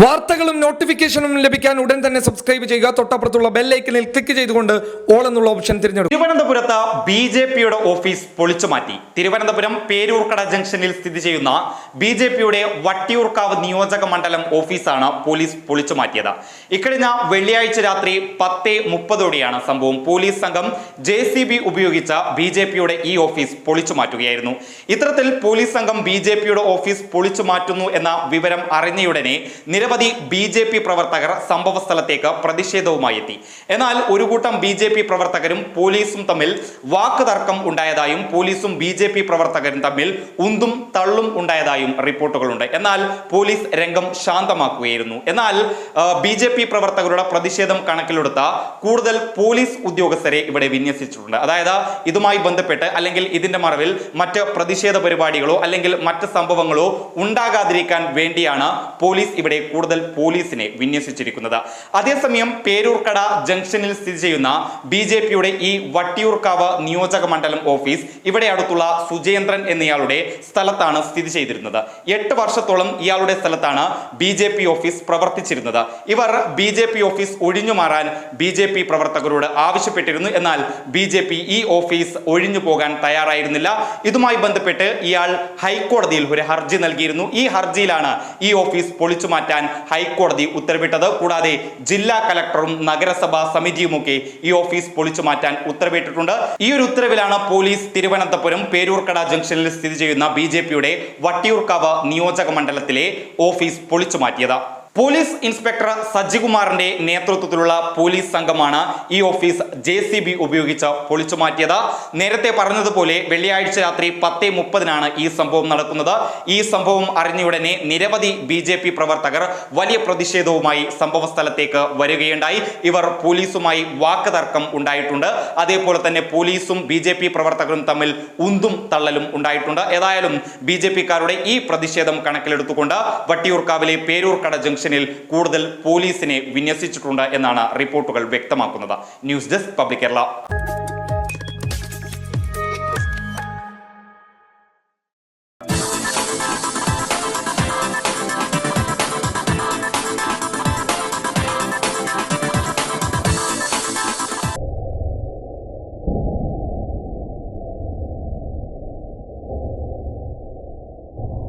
വാർത്തകളും നോട്ടിഫിക്കേഷനും ലഭിക്കാൻ ഉടൻ തന്നെ സബ്സ്ക്രൈബ് ചെയ്യുക. തൊട്ടപ്പുറത്തുള്ള ബെല്ലൈക്കനിൽ ക്ലിക്ക് ചെയ്തുകൊണ്ട് ഓൾ എന്നുള്ള ഓപ്ഷൻ തിരഞ്ഞെടുക്കും തിരുവനന്തപുരത്ത് ബി ജെ പിയുടെ ഓഫീസ് പൊളിച്ചു മാറ്റി. തിരുവനന്തപുരം പേരൂർക്കട ജംഗ്ഷനിൽ സ്ഥിതി ചെയ്യുന്ന ബി ജെ പിയുടെ വട്ടിയൂർക്കാവ് നിയോജക മണ്ഡലം ഓഫീസാണ് പോലീസ് പൊളിച്ചു മാറ്റിയത്. ഇക്കഴിഞ്ഞ വെള്ളിയാഴ്ച രാത്രി പത്ത് മുപ്പതോടെയാണ് സംഭവം. പോലീസ് സംഘം ജെ സി ബി ഉപയോഗിച്ച ബി ജെ പിയുടെ ഈ ഓഫീസ് പൊളിച്ചു മാറ്റുകയായിരുന്നു. ഇത്തരത്തിൽ പോലീസ് സംഘം ബി ജെ പിയുടെ ഓഫീസ് പൊളിച്ചു മാറ്റുന്നു എന്ന വിവരം അറിഞ്ഞയുടനെ നിരവധി ബി ജെ പി പ്രവർത്തകർ സംഭവ സ്ഥലത്തേക്ക് പ്രതിഷേധവുമായി എത്തി എന്നാൽ ഒരു കൂട്ടം ബി ജെ പി പ്രവർത്തകരും പോലീസും തമ്മിൽ വാക്ക് തർക്കം ഉണ്ടായതായും പോലീസും ബി ജെ പി പ്രവർത്തകരും തമ്മിൽ ഉന്തും തള്ളും ഉണ്ടായതായും റിപ്പോർട്ടുകളുണ്ട്. എന്നാൽ പോലീസ് രംഗം ശാന്തമാക്കുകയായിരുന്നു. എന്നാൽ ബി ജെ പി പ്രവർത്തകരുടെ പ്രതിഷേധം കണക്കിലെടുത്ത കൂടുതൽ പോലീസ് ഉദ്യോഗസ്ഥരെ ഇവിടെ വിന്യസിച്ചിട്ടുണ്ട്. അതായത് ഇതുമായി ബന്ധപ്പെട്ട് അല്ലെങ്കിൽ ഇതിന്റെ മറവിൽ മറ്റ് പ്രതിഷേധ പരിപാടികളോ അല്ലെങ്കിൽ മറ്റ് സംഭവങ്ങളോ ഉണ്ടാകാതിരിക്കാൻ വേണ്ടിയാണ് പോലീസ് ഇവിടെ കൂടുതൽ പോലീസിനെ വിന്യസിച്ചിരിക്കുന്നത്. അതേസമയം പേരൂർക്കട ജംഗ്ഷനിൽ സ്ഥിതി ചെയ്യുന്ന ബി ജെ പിയുടെ ഈ വട്ടിയൂർക്കാവ് നിയോജക മണ്ഡലം ഓഫീസ് ഇവിടെ അടുത്തുള്ള സുജേന്ദ്രൻ എന്നയാളുടെ സ്ഥലത്താണ് സ്ഥിതി ചെയ്തിരുന്നത്. എട്ട് വർഷത്തോളം ഇയാളുടെ സ്ഥലത്താണ് ബി ജെ പി ഓഫീസ് പ്രവർത്തിച്ചിരുന്നത്. ഇവർ ബി ജെ പി ഓഫീസ് ഒഴിഞ്ഞു മാറാൻ ബി ജെ പി പ്രവർത്തകരോട് ആവശ്യപ്പെട്ടിരുന്നു. എന്നാൽ ബി ജെ പി ഈ ഓഫീസ് ഒഴിഞ്ഞു പോകാൻ തയ്യാറായിരുന്നില്ല. ഇതുമായി ബന്ധപ്പെട്ട് ഇയാൾ ഹൈക്കോടതിയിൽ ഒരു ഹർജി നൽകിയിരുന്നു. ഈ ഹർജിയിലാണ് ഈ ഓഫീസ് പൊളിച്ചു മാറ്റാൻ ഹൈക്കോടതി ഉത്തരവിട്ടത്. കൂടാതെ ജില്ലാ കലക്ടറും നഗരസഭാ സമിതിയുമൊക്കെ ഈ ഓഫീസ് പൊളിച്ചു മാറ്റാൻ ഉത്തരവിട്ടിട്ടുണ്ട്. ഈ ഒരു ഉത്തരവിലാണ് പോലീസ് തിരുവനന്തപുരം പേരൂർക്കട ജംഗ്ഷനിൽ സ്ഥിതി ചെയ്യുന്ന ബി വട്ടിയൂർക്കാവ് നിയോജക മണ്ഡലത്തിലെ ഓഫീസ് പൊളിച്ചു മാറ്റിയത്. പോലീസ് ഇൻസ്പെക്ടർ സജികുമാറിന്റെ നേതൃത്വത്തിലുള്ള പോലീസ് സംഘമാണ് ഈ ഓഫീസ് ജെ സി ബി ഉപയോഗിച്ച് പൊളിച്ചു മാറ്റിയത്. നേരത്തെ പറഞ്ഞതുപോലെ വെള്ളിയാഴ്ച രാത്രി പത്ത് മുപ്പതിനാണ് ഈ സംഭവം നടക്കുന്നത്. ഈ സംഭവം അറിഞ്ഞയുടനെ നിരവധി ബി പ്രവർത്തകർ വലിയ പ്രതിഷേധവുമായി സംഭവ സ്ഥലത്തേക്ക് വരികയുണ്ടായി. ഇവർ പോലീസുമായി വാക്കുതർക്കം ഉണ്ടായിട്ടുണ്ട്. അതേപോലെ തന്നെ പോലീസും ബി പ്രവർത്തകരും തമ്മിൽ ഉന്തും തള്ളലും ഉണ്ടായിട്ടുണ്ട്. ഏതായാലും ബി ഈ പ്രതിഷേധം കണക്കിലെടുത്തുകൊണ്ട് വട്ടിയൂർക്കാവിലെ പേരൂർക്കട ജംഗ്ഷനിൽ കൂടുതൽ പോലീസിനെ വിന്യസിച്ചിട്ടുണ്ട് എന്നാണ് റിപ്പോർട്ടുകൾ വ്യക്തമാക്കുന്നത്. News desk public Kerala.